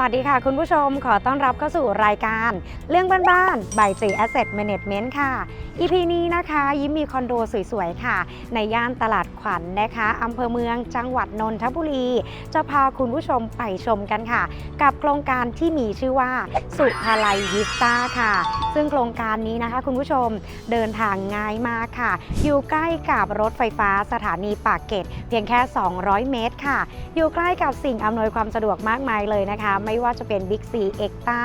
วัสดีค่ะคุณผู้ชมขอต้อนรับเข้าสู่รายการ เรื่องบ้านๆ by J Asset Management ค่ะ EP นี้นะคะยิ้มมีคอนโดสวยๆ ค่ะ ในย่านตลาดขวัญนนะคะอำเภอเมืองจังหวัดนนทบุรี จะพาคุณผู้ชมไปชมกันค่ะ กับโครงการที่มีชื่อว่า สุภาลัยวิสตาค่ะ ซึ่งโครงการนี้นะคะ คุณผู้ชมเดินทางง่ายมากค่ะ อยู่ใกล้กับรถไฟฟ้าสถานีปากเกร็ดเพียงแค่ 200 เมตรค่ะ อยู่ใกล้กับสิ่งอำนวยความสะดวกมากมายเลยนะคะ ไม่ว่าจะเป็น Big C เอ็กตา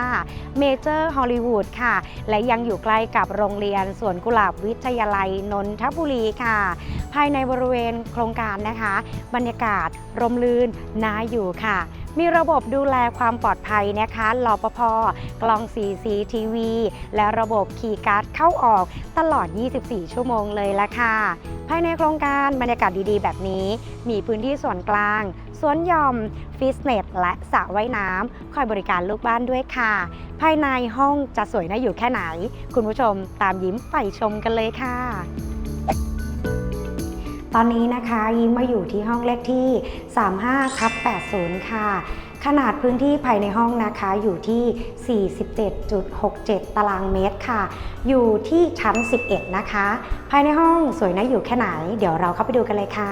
เมเจอร์ฮอลลีวูดค่ะ และยังอยู่ใกล้กับโรงเรียนสวนกุหลาบวิทยาลัยนนทบุรีค่ะ ภายในบริเวณโครงการนะคะ บรรยากาศร่มรื่นน่าอยู่ค่ะ มีระบบดูแลความปลอดภัยนะคะรอปภกล้อง CCTV และระบบคีย์การ์ดเข้าออกตลอด 24 ชั่วโมงเลยละค่ะ ภายในโครงการบรรยากาศดีๆ แบบนี้ มีพื้นที่ส่วนกลาง สวนหย่อม ฟิตเนส และสระว่ายน้ำ คอยบริการลูกบ้านด้วยค่ะ ภายในห้องจะสวยน่าอยู่แค่ไหน คุณผู้ชมตามยิ้มไปชมกันเลยค่ะ ตอนนี้นะคะยิ้มมาอยู่ที่ห้องเลขที่ 35ทับ80 ค่ะ ขนาดพื้นที่ภายในห้องนะคะอยู่ที่ 47.67 ตารางเมตรค่ะ อยู่ที่ชั้น 11 นะคะ ภายในห้องสวยน่าอยู่แค่ไหน เดี๋ยวเราเข้าไปดูกันเลยค่ะ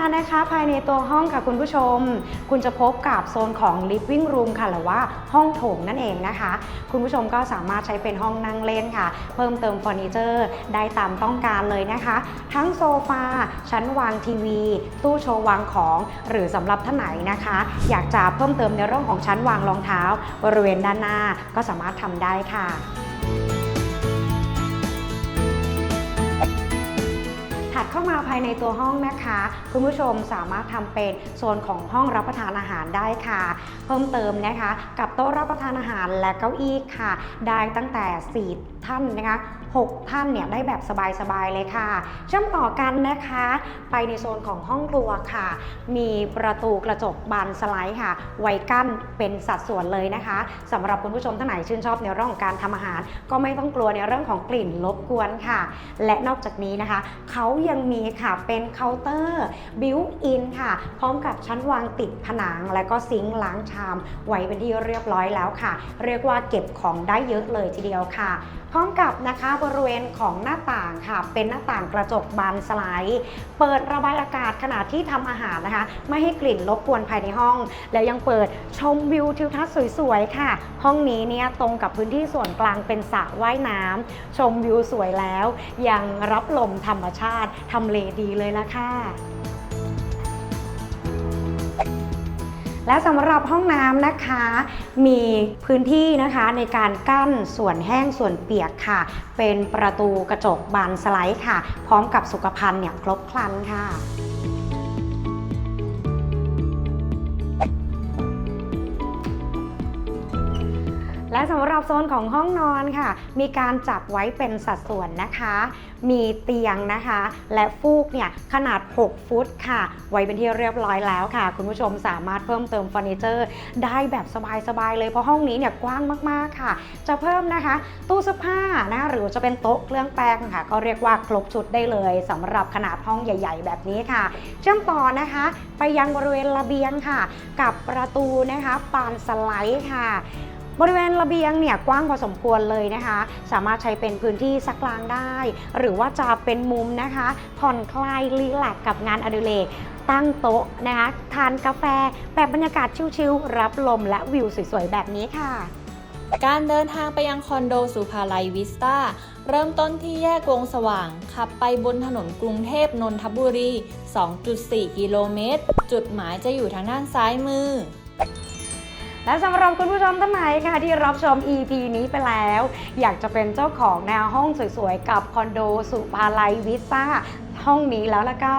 มานะคะภายในตัวห้องค่ะคุณผู้ชม คุณจะพบกับโซนของ living room ค่ะหรือว่าห้องโถงนั่นเองนะคะ คุณผู้ชมก็สามารถใช้เป็นห้องนั่งเล่นค่ะ เพิ่มเติมเฟอร์นิเจอร์ได้ตามต้องการเลยนะคะ ทั้งโซฟาชั้นวางทีวี ตู้โชว์วางของ หรือสำหรับท่านไหนนะคะ อยากจะเพิ่มเติมในเรื่องของชั้นวางรองเท้า บริเวณด้านหน้าก็สามารถทำได้ค่ะ ถัดเข้ามาภายในตัวห้องนะคะ คุณผู้ชมสามารถทำเป็นโซนของห้องรับประทานอาหารได้ค่ะ เพิ่มเติมนะคะ กับโต๊ะรับประทานอาหารและเก้าอี้ค่ะ ได้ตั้งแต่ 4 ท่านนะคะ 6 ท่านเนี่ยได้แบบสบายๆเลยค่ะ เชื่อมต่อกันนะคะ ไปในโซนของห้องครัวค่ะ มีประตูกระจกบานสไลด์ค่ะ ไว้กั้นเป็นสัดส่วนเลยนะคะสำหรับคุณผู้ชมท่านไหนชื่นชอบในเรื่องของการทำอาหาร ก็ไม่ต้องกลัวในเรื่องของกลิ่นรบกวนค่ะ และนอกจากนี้นะคะ เขายังมีค่ะเป็นเคาน์เตอร์บิวอินค่ะ พร้อมกับชั้นวางติดผนัง และก็ซิงค์ล้างชาม ไว้เป็นที่เรียบร้อยแล้วค่ะ เรียกว่าเก็บของได้เยอะเลยทีเดียวค่ะพร้อมกับนะคะบริเวณของหน้าต่างค่ะ เป็นหน้าต่างกระจกบานสไลด์ เปิดระบายอากาศขณะที่ทำอาหารนะคะ ไม่ให้กลิ่นรบกวนภายในห้อง แล้วยังเปิดชมวิวทิวทัศน์สวยๆค่ะ ห้องนี้เนี่ยตรงกับพื้นที่ส่วนกลางเป็นสระว่ายน้ำชมวิวสวยแล้ว ยังรับลมธรรมชาติทำเลดีเลยละค่ะ และสำหรับห้องน้ำนะคะ มีพื้นที่นะคะในการกั้นส่วนแห้งส่วนเปียกค่ะ เป็นประตูกระจกบานสไลด์ค่ะ พร้อมกับสุขภัณฑ์เนี่ยครบครันค่ะ และสำหรับโซนของห้องนอนค่ะ มีการจัดไว้เป็นสัดส่วนนะคะ มีเตียงนะคะ และฟูกเนี่ยขนาด 6 ฟุตค่ะ ไว้เป็นที่เรียบร้อยแล้วค่ะ คุณผู้ชมสามารถเพิ่มเติมเฟอร์นิเจอร์ ได้แบบสบายๆเลยเพราะห้องนี้เนี่ยกว้างมากๆค่ะ จะเพิ่มนะคะ ตู้เสื้อผ้านะหรือจะเป็นโต๊ะเครื่องแป้งค่ะ ก็เรียกว่าครบชุดได้เลยสำหรับขนาดห้องใหญ่ ๆ แบบนี้ค่ะ เชื่อมต่อนะคะ ไปยังบริเวณระเบียงค่ะ กับประตูนะคะปานสไลด์ค่ะ บริเวณระเบียงเนี่ยกว้างพอสมควรเลยนะคะ สามารถใช้เป็นพื้นที่ซักล้างได้ หรือว่าจะเป็นมุมนะคะ ผ่อนคลายรีแลกกับงานอดิเรกตั้งโต๊ะนะคะทานกาแฟแบบบรรยากาศชิลๆรับลมและวิวสวยๆแบบนี้ค่ะการเดินทางไปยังคอนโดสุภาลัยวิสตาเริ่มต้นที่แยกวงสว่าง ขับไปบนถนนกรุงเทพนนทบุรี 2.4 กิโลเมตร จุดหมายจะอยู่ทางด้านซ้ายมือ และสำหรับคุณผู้ชมท่านไหนค่ะที่รับชม EP นี้ไปแล้ว อยากจะเป็นเจ้าของแนวห้องสวยๆ กับคอนโดสุภาลัยวิสตา ห้องนี้แล้วแล้วก็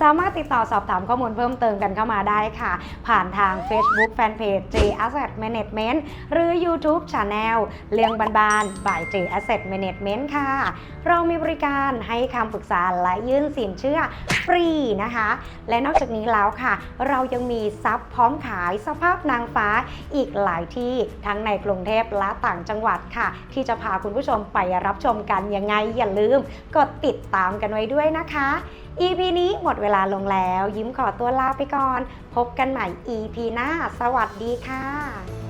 สามารถติดต่อสอบถามข้อมูลเพิ่มเติมกันเข้ามาได้ค่ะ ผ่านทาง Facebook Fanpage J Asset Management หรือ YouTube Channel เรื่องบานๆ by J Asset Management ค่ะ เรามีบริการให้คำปรึกษาและยื่นสินเชื่อฟรีนะคะ และนอกจากนี้แล้วค่ะ เรายังมีซับพร้อมขายสภาพนางฟ้าอีกหลายที่ทั้งในกรุงเทพและต่างจังหวัดค่ะ ที่จะพาคุณผู้ชมไปรับชมกันยังไงอย่าลืมกดติดตามกันไว้ด้วยนะคะ EP นี้หมดเวลาลงแล้ว ยิ้มขอตัวลาไปก่อน พบกันใหม่ EP หน้า สวัสดีค่ะ